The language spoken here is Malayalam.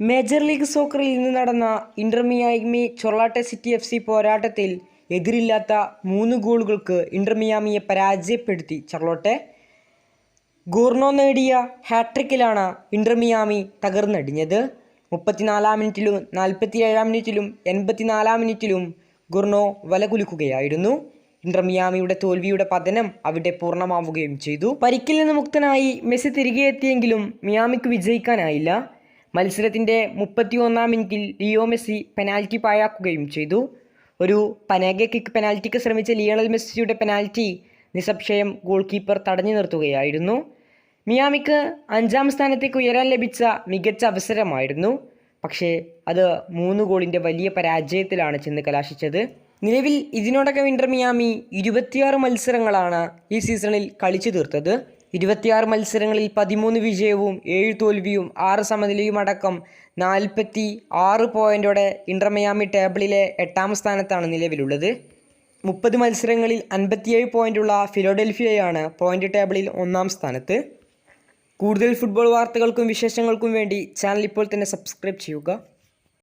മേജർ ലീഗ് സോക്കറിൽ ഇന്ന് നടന്ന Inter Miami Charlotte city F C പോരാട്ടത്തിൽ എതിരില്ലാത്ത മൂന്ന് ഗോളുകൾക്ക് ഇന്റർമിയാമിയെ പരാജയപ്പെടുത്തി ചർലോട്ടെ. ഗൂർണോ നേടിയ ഹാട്രിക്കിലാണ് ഇന്റർമിയാമി തകർന്നടിഞ്ഞത്. മുപ്പത്തിനാലാം മിനിറ്റിലും നാൽപ്പത്തിയേഴാം മിനിറ്റിലും എൺപത്തിനാലാം മിനിറ്റിലും ഗുർണോ വലകുലുക്കുകയായിരുന്നു. ഇന്റർമിയാമിയുടെ തോൽവിയുടെ പതനം അവിടെ പൂർണമാവുകയും ചെയ്തു. പരിക്കിൽ നിന്ന് മുക്തനായി മെസ്സി തിരികെ എത്തിയെങ്കിലും മിയാമിക്ക് വിജയിക്കാനായില്ല. മത്സരത്തിന്റെ മുപ്പത്തി ഒന്നാം മിനിറ്റിൽ ലിയോ മെസ്സി പെനാൽറ്റി പാഴാക്കുകയും ചെയ്തു. ഒരു പനേഗ കിക്ക് പെനാൽറ്റിക്ക് ശ്രമിച്ച ലിയണൽ മെസ്സിയുടെ പെനാൽറ്റി നിസ്സംശയം ഗോൾ കീപ്പർ തടഞ്ഞു നിർത്തുകയായിരുന്നു. മിയാമിക്ക് അഞ്ചാം സ്ഥാനത്തേക്ക് ഉയരാൻ ലഭിച്ച മികച്ച അവസരമായിരുന്നു. പക്ഷേ അത് മൂന്ന് ഗോളിന്റെ വലിയ പരാജയത്തിലാണ് ചെന്ന് കലാശിച്ചത്. നിലവിൽ ഇതിനോടകം ഇന്റർ മിയാമി ഇരുപത്തിയാറ് മത്സരങ്ങളാണ് ഈ സീസണിൽ കളിച്ചു തീർത്തത്. ഇരുപത്തിയാറ് മത്സരങ്ങളിൽ പതിമൂന്ന് വിജയവും ഏഴ് തോൽവിയും ആറ് സമനിലയും അടക്കം നാൽപ്പത്തി ആറ് പോയിന്റോടെ ഇന്റർമയാമി ടേബിളിലെ എട്ടാം സ്ഥാനത്താണ് നിലവിലുള്ളത്. മുപ്പത് മത്സരങ്ങളിൽ അൻപത്തിയേഴ് പോയിന്റുള്ള ഫിലോഡൽഫിയയാണ് പോയിന്റ് ടേബിളിൽ ഒന്നാം സ്ഥാനത്ത്. കൂടുതൽ ഫുട്ബോൾ വാർത്തകൾക്കും വിശേഷങ്ങൾക്കും വേണ്ടി ചാനൽ ഇപ്പോൾ തന്നെ സബ്സ്ക്രൈബ് ചെയ്യുക.